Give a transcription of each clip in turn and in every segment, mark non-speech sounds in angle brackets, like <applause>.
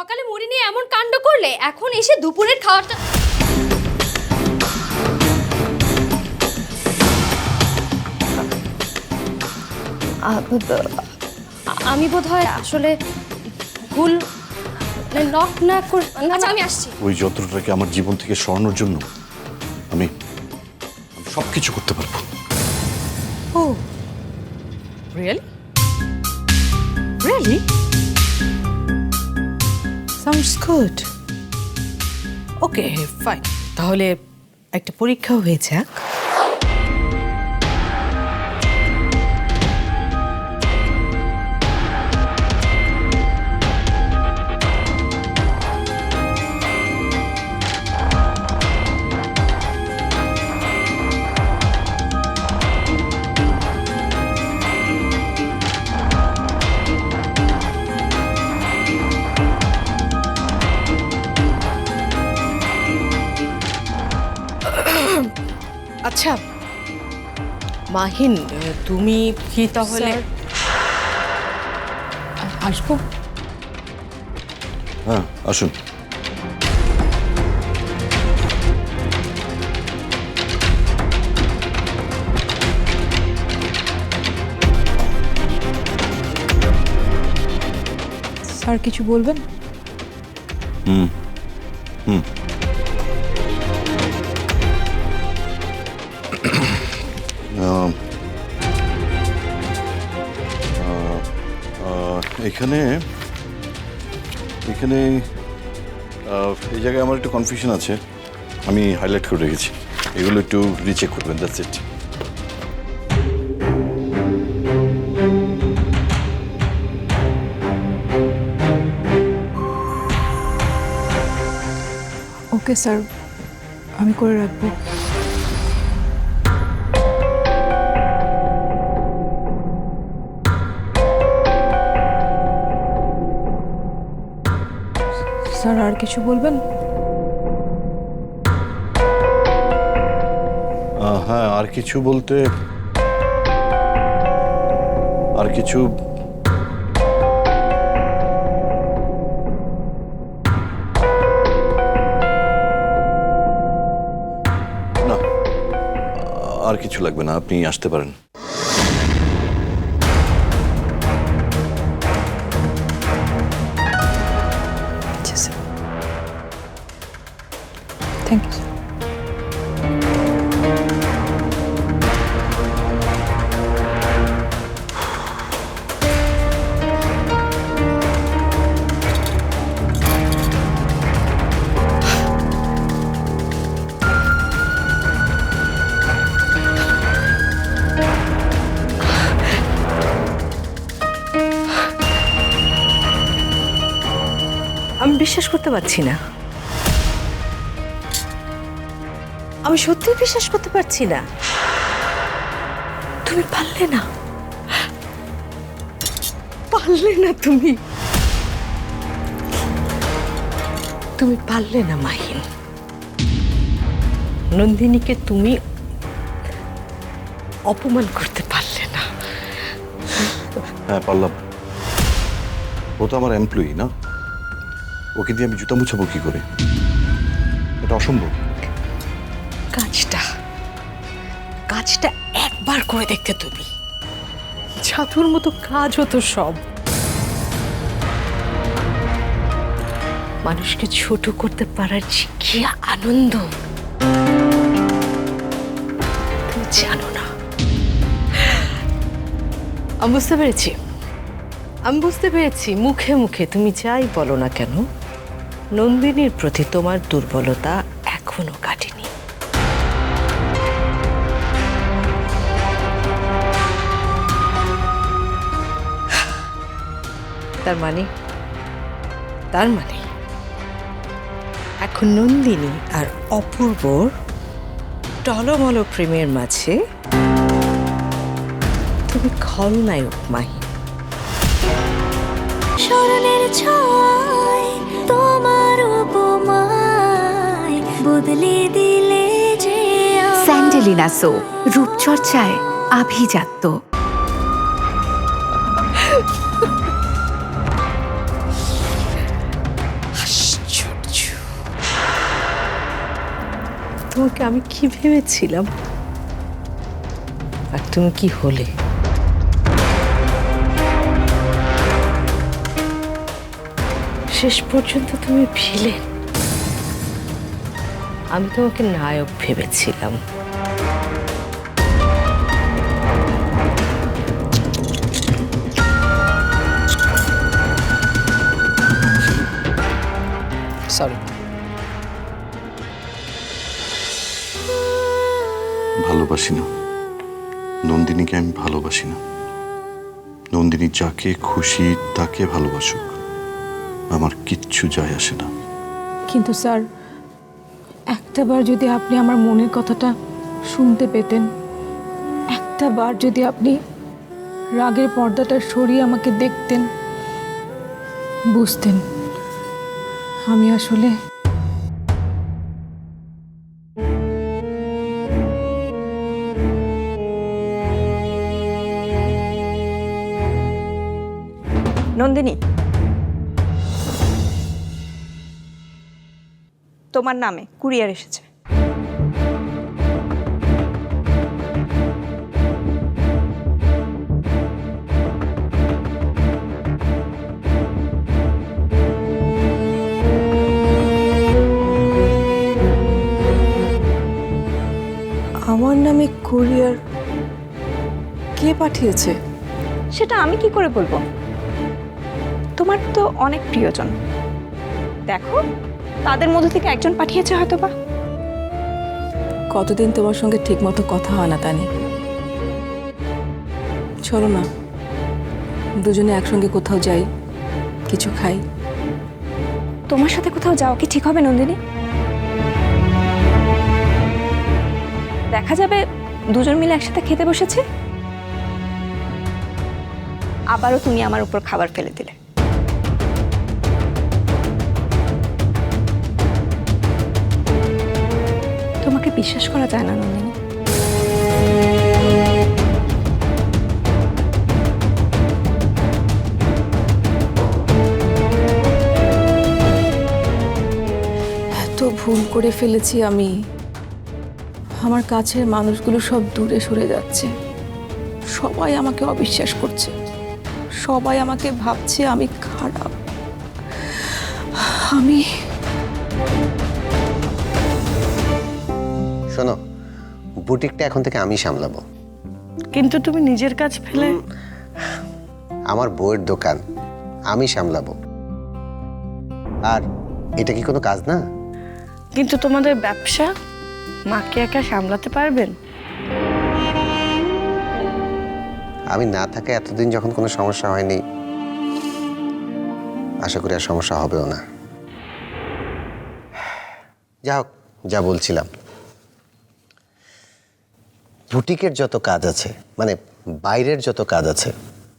সকালে মুড়ি নিয়ে এমন কাণ্ড করলে? এখন এসে দুপুরের খাওয়াটা আমি বোধ হয় আসলে ভুল নক না করে আচ্ছা আমি আসছি। ওই যন্ত্রটাকে আমার জীবন থেকে সরানোর জন্য আমি সব কিছু করতে পারব। Oh, really? Really? Sounds good okay fine তাহলে একটা পরীক্ষা হয়ে? যাক আচ্ছা মাহিন তুমি কি তাহলে আসব? হ্যাঁ আসুন। স্যার কিছু বলবেন? আহ, এখানে এখানে এই জায়গায় আমার একটু কনফিউশন আছে। আমি হাইলাইট করে রেখেছি। এগুলো একটু রিচেক করবেন দ্যাটস ইট ওকে স্যার আমি করে রাখব। স্যার, আর কিছু বলবেন? হ্যাঁ আর কিছু বলতে আর কিছু না, আর কিছু লাগবে না, আপনি আসতে পারেন। স্যার থ্যাংক ইউ করতে পারছি না। আমি সত্যি বিশ্বাস করতে পারছি না। তুমি পারলে না। পারলে না তুমি। তুমি পারলে না, মাহিন। নন্দিনীকে তুমি অপমান করতে পারলে না। হ্যাঁ পারলাম। ও তো আমার এমপ্লয়ি না? ওকে দিয়ে আমি জুতা মুছাবো কি করে? এটা অসম্ভব। কাজটা কাজটা একবার করে দেখতে তুমি। জাদুর মতো কাজ হতো সব। মানুষকে ছোট করতে পারার যে কি আনন্দ। তুমি জানো না। আমি বুঝতে পেরেছি। আমি বুঝতে পেরেছি। মুখে মুখে তুমি যাই বলো না কেন নন্দিনীর প্রতি তোমার দুর্বলতা এখনও কাটেনি। তার মানে? তার মানে? এখন নন্দিনী আর অপূর্বর টলমল প্রেমের মাঝে তুমি খলনায়ক মাহি। স্মরণের ছয় বদলে দিলে স্যান্ডেলিনা সো রূপচর্চায় আভিজাত্য। তোমাকে আমি কি ভেবেছিলাম? আর তুমি কি হলে? শেষ পর্যন্ত তুমি ভিলেন। আমি তোমাকে নায়ক ভেবেছিলাম। সরি ভালোবাসি না নন্দিনীকে আমি ভালোবাসি না নন্দিনী যাকে খুশি তাকে ভালোবাসুক। আমার কিচ্ছু যায় আসে না। কিন্তু স্যার একটাবার যদি আপনি আমার মনের কথাটা শুনতে পেতেন, একটাবার যদি আপনি রাগের পর্দাটা সরিয়ে আমাকে দেখতেন, বুঝতেন আমি আসলে নন্দিনী তোমার নামে কুরিয়ার এসেছে। আমার নামে কুরিয়ার কে পাঠিয়েছে? সেটা আমি কি করে বলব? তোমার তো অনেক প্রিয়জন। দেখো। তাদের মধ্যে থেকে একজন পাঠিয়েছে হয়তো বা কতদিন তোমার সঙ্গে ঠিকমতো কথা হয় না তানি? চলো না। দুজনে একসঙ্গে কোথাও যাই কিছু খাই। তোমার সাথে কোথাও যাওয়া কি ঠিক হবে নন্দিনী? দেখা যাবে দুজন মিলে একসাথে খেতে বসেছে। আবারও তুমি আমার উপর খাবার ফেলে দিলে। তোমাকে বিশ্বাস করা যায় না নন্দিনী এত ভুল করে ফেলেছি আমি। আমার কাছের মানুষগুলো সব দূরে সরে যাচ্ছে। সবাই আমাকে অবিশ্বাস করছে। সবাই আমাকে ভাবছে আমি খারাপ। আমি শোনো বুটিকটা এখন থেকে আমি সামলাবো। কিন্তু তুমি নিজের কাজ ফেলে আমার বইয়ের দোকান আমি সামলাবো। আর এটা কি কোনো কাজ না? কিন্তু তোমাদের ব্যবসা মাকে একা সামলাতে পারবেন? আমি না থাকা এতদিন যখন কোনো সমস্যা হয়নি আশা করি আর সমস্যা হবেও না। যা হোক যা বলছিলাম। বুটিকের যত কাজ আছে মানে বাইরের যত কাজ আছে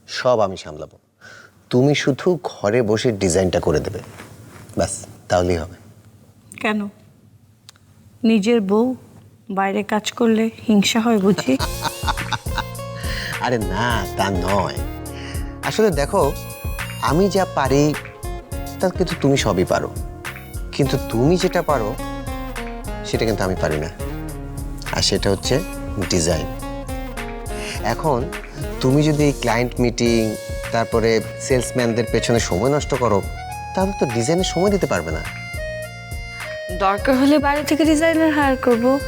সব আমি সামলাবো। তুমি শুধু ঘরে বসে ডিজাইনটা করে দেবে। ব্যাস তাহলেই হবে। কেন? নিজের বউ বাইরে কাজ করলে হিংসা হয় বুঝি? <laughs> আরে না তা নয়। আসলে দেখো আমি যা পারি তা কিন্তু তুমি সবই পারো। কিন্তু তুমি যেটা পারো সেটা কিন্তু আমি পারি না। আর সেটা হচ্ছে ডিজাইন। এখন তুমি যদি ক্লায়েন্ট মিটিং তারপরে সেলসম্যানদের পেছনে সময় নষ্ট করো তাহলে তো ডিজাইনে সময় দিতে পারবে না। দরকার হলে বাইরে থেকে ডিজাইনার হায়ার করব।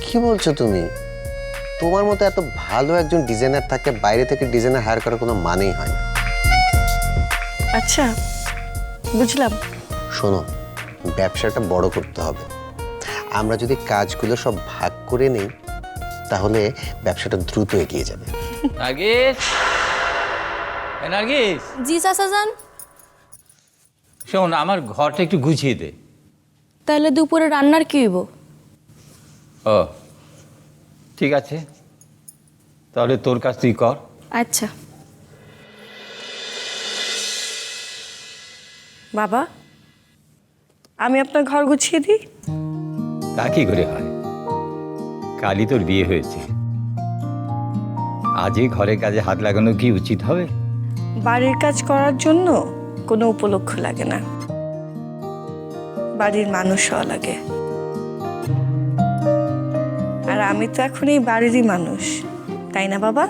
কি বলছো তুমি? তোমার মতো এত ভালো একজন ডিজাইনার থাকতে বাইরে থেকে ডিজাইনার হায়ার করার কোনো মানেই হয় না। আচ্ছা বুঝলাম। শোনো ব্যবসাটা বড় করতে হবে। আমরা যদি কাজগুলো সব ভাগ করে নেই তাহলে ব্যবসাটা দ্রুত এগিয়ে যাবে। নার্গিস এ নার্গিস জি চাচা শোন আমার ঘরটা একটু গুছিয়ে দে। তাহলে দুপুরে রান্নার কি হইব? ও ঠিক আছে। তাহলে তোর কাজ তুই কর। আচ্ছা। বাবা আমি আপনার ঘর গুছিয়ে দিই? তা কি করে হয়? কালই তোর বিয়ে হয়েছে। আজই ঘরের কাজে হাত লাগানো কি উচিত হবে? বাড়ির কাজ করার জন্য কোনো উপলক্ষ লাগে না। বাড়ির মানুষ হওয়া লাগে। আর আমি তো এখন এই বাড়িরই মানুষ, তাই না বাবা?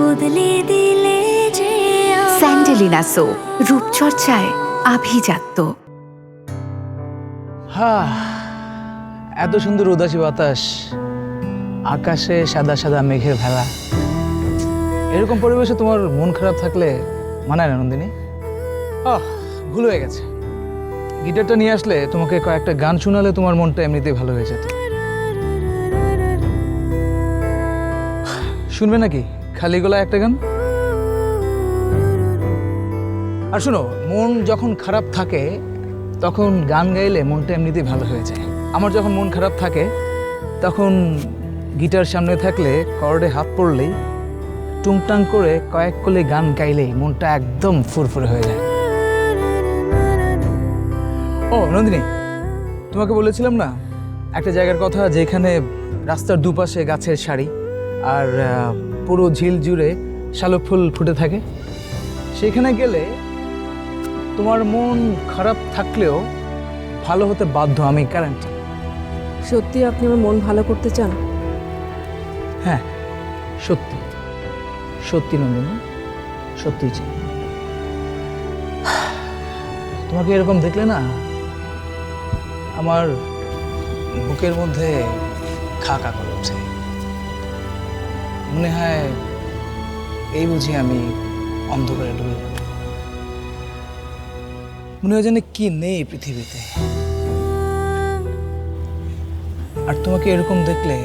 বদলে দিলে যে স্যান্ডেলিনা সো রূপচর্চায় আভিজাত্য। হা এত সুন্দর উদাসী বাতাস আকাশে সাদা সাদা মেঘের ভেলা। এরকম পরিবেশে তোমার মন খারাপ থাকলে মানায় না নন্দিনী। আহ ভুল হয়ে গেছে। গিটারটা নিয়ে আসলে তোমাকে কয়েকটা গান শোনালে তোমার মনটা এমনিতেই ভালো হয়ে যেত। শুনবে নাকি? খালি গলা একটা গান? আর শোনো, মন যখন খারাপ থাকে, তখন গান গাইলে মনটা এমনিতেই ভালো হয়ে যায়। আমার যখন মন খারাপ থাকে, তখন গিটার সামনে থাকলে, কর্ডে হাত পড়লেই টুংটাং করে কয়েক কলি গান গাইলেই মনটা একদম ফুরফুরে হয়ে যায়। ও, নন্দিনী, তোমাকে বলেছিলাম না, একটা জায়গার কথা যেখানে রাস্তার দুপাশে গাছের সারি, আর পুরো ঝিল জুড়ে শালক ফুল ফুটে থাকে। সেখানে গেলে তোমার মন খারাপ থাকলেও ভালো হতে বাধ্য আমি গ্যারান্টি সত্যি আপনি আমার মন ভালো করতে চান? হ্যাঁ সত্যি। সত্যি নন্দিনী সত্যি চাই। তোমাকে এরকম দেখলে না আমার বুকের মধ্যে খা খা করে ওঠে মনে হয় এই বুঝি আমি অন্ধকারে ডুবে যাব মনে হয় যেন কি নেই পৃথিবীতে। আর তোমাকে এরকম দেখলে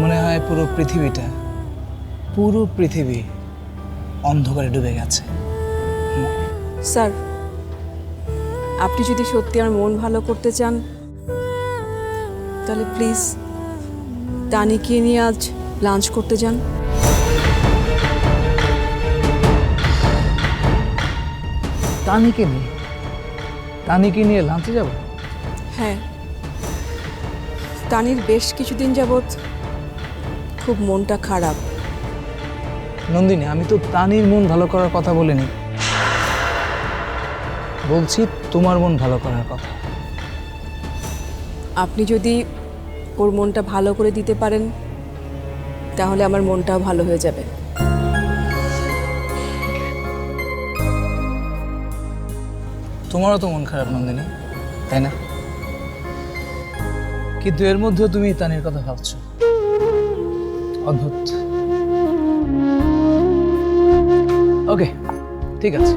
মনে হয় পুরো পৃথিবীটা, পুরো পৃথিবী অন্ধকারে ডুবে গেছে। স্যার, আপনি যদি সত্যি আমার মন ভালো করতে চান, তাহলে প্লিজ তানিকে নিয়ে আজ লাঞ্চ করতে যান। তানিকে নিয়ে? তানিকে নিয়ে লাঞ্চে যাব? হ্যাঁ। তানির বেশ কিছুদিন যাবৎ খুব মনটা খারাপ। নন্দিনী আমি তো তানির মন ভালো করার কথা বলিনি। বলছি তোমার মন ভালো করার কথা। আপনি যদি ওর মনটা ভালো করে দিতে পারেন, তাহলে আমার মনটাও ভালো হয়ে যাবে। তোমারও তো মন খারাপ, নন্দিনী, তাই না? কিন্তু এর মধ্যেও তুমি তানির কথা ভাবছ। অদ্ভুত। ওকে, ঠিক আছে।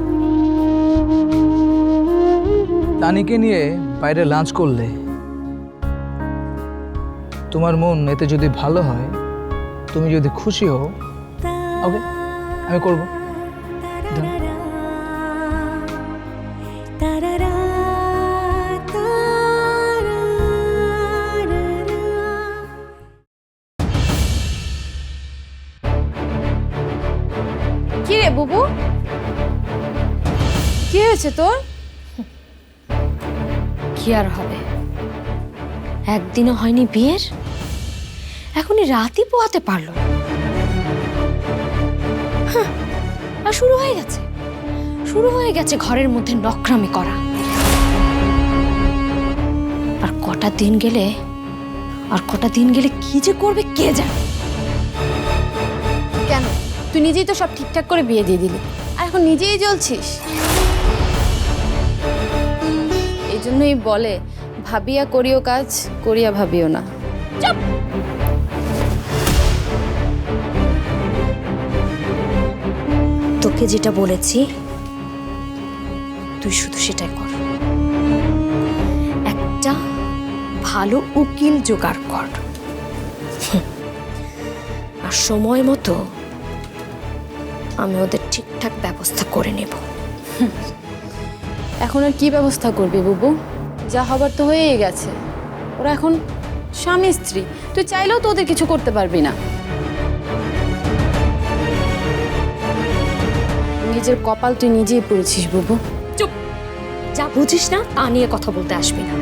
তানিকে নিয়ে বাইরে লাঞ্চ করলে তোমার মন এতে যদি ভালো হয় তুমি যদি খুশি হও ওকে আমি করব Done. তারারা, তারারা। কি রে বুবু কি হয়েছে তোর কি আর হবে একদিনও হয়নি বিয়ের? এখনই রাতই পোয়াতে পারল। আর শুরু হয়ে গেছে। শুরু হয়ে গেছে ঘরের মধ্যে নকরামি করা। আর কটা দিন গেলে, আর কটা দিন গেলে কি যে করবে কে জানে? কেন? তুই নিজেই তো সব ঠিকঠাক করে বিয়ে দিয়ে দিলি। আর এখন নিজেই জ্বলছিস। এই জন্যই বলে ভাবিয়া করিও কাজ করিয়া ভাবিও না। তোকে যেটা বলেছি তুই শুধু সেটাই কর। একটা ভালো উকিল জোগাড় কর। আর সময় মতো আমি ওদের ঠিকঠাক ব্যবস্থা করে নেব। এখন আর কি ব্যবস্থা করবি বুবু? যা হবার তো হয়েই গেছে। ওরা এখন স্বামী, স্ত্রী। তুই চাইলেও তো ওদের কিছু করতে পারবি না। নিজের কপাল তুই নিজেই পড়েছিস, বুবু। চুপ! যা বুঝিস না, তা নিয়ে কথা বলতে আসবি না।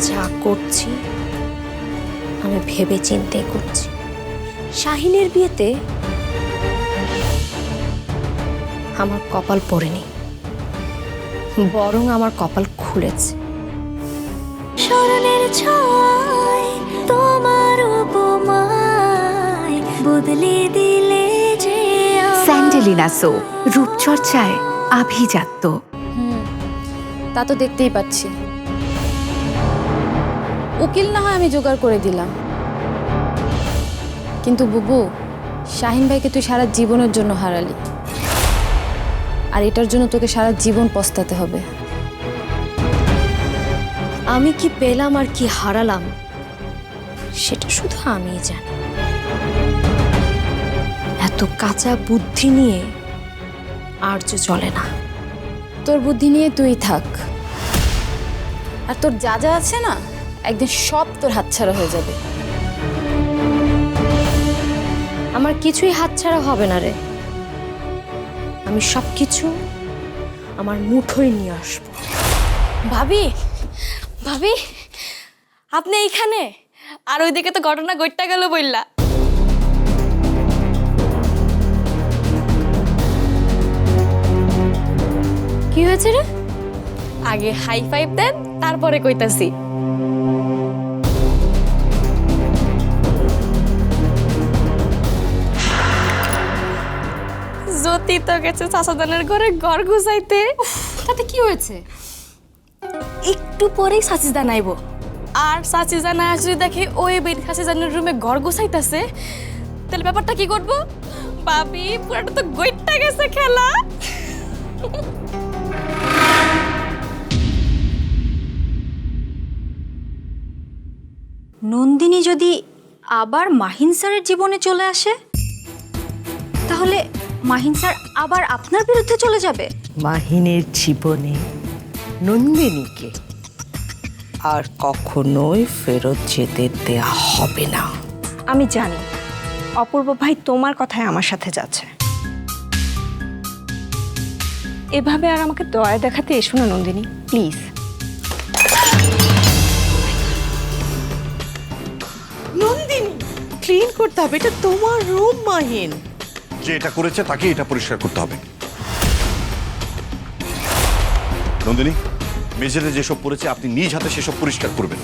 যা করছি, আমি ভেবে চিন্তে করছি। শাহিনের বিয়েতে আমার কপাল পড়েনি। বরং আমার কপাল খুলেছে। স্মরণের ছয় তোমার উপমায় বদলে দিলে যে। স্যান্ডেলিনা সো রূপচর্চায় আভিজাত্য। তা তো দেখতেই পাচ্ছি। উকিল না হয় আমি জোগাড় করে দিলাম। কিন্তু বুবু শাহিন ভাইকে তুই সারা জীবনের জন্য হারালি। আর এটার জন্য তোকে সারা জীবন পস্তাতে হবে। আমি কি পেলাম আর কি হারালাম, সেটা শুধু আমিই জানি। এত কাঁচা বুদ্ধি নিয়ে আর্য চলে না। তোর বুদ্ধি নিয়ে তুই থাক। আর তোর যা যা আছে না, একদিন সব তোর হাতছাড়া হয়ে যাবে। আমার কিছুই হাতছাড়া হবে না রে। আমি সব কিছু আমার মুঠোয় নিয়ে আসব। ভাবি ভাবি আপনি এইখানে? আর ওইদিকে তো ঘটনা ঘটটা গেল বললা কি হয়েছে রে? আগে হাই ফাইভ দেন তারপরে কইতাছি। জ্যোতি তো গেছে চাচাদানের ঘরে ঘর গুছাইতে। তাতে কি হয়েছে? একটু পরেই সাচিজদান আইব। আর সাচিজানা আসলে দেখে ওই বেড সাচিজানের রুমে ঘর গুছাইতেছে তাহলে ব্যাপারটা কি করব? বাবি পুরাটা তো গইটটা গেছে খেলা। নন্দিনী যদি আবার মাহিন স্যারের জীবনে চলে আসে তাহলে মাহিন স্যার আবার আপনার বিরুদ্ধে চলে যাবে? মাহিনের জীবনে নন্দিনীকে আর কখনোই ফেরত যেতে দেয়া হবে না। আমি জানি অপূর্ব ভাই তোমার কথায় আমার সাথে যাচ্ছে। এভাবে আর আমাকে দয়া দেখাতে এসো না নন্দিনী প্লিজ। নন্দিনী ক্লিন করতে হবে এটা তোমার রুম মাহিন। যে এটা করেছে তাকে এটা পরিষ্কার করতে হবে। নন্দিনী, মেঝেতে যেসব পড়েছে, আপনি নিজ হাতে সেসব পরিষ্কার করবেন।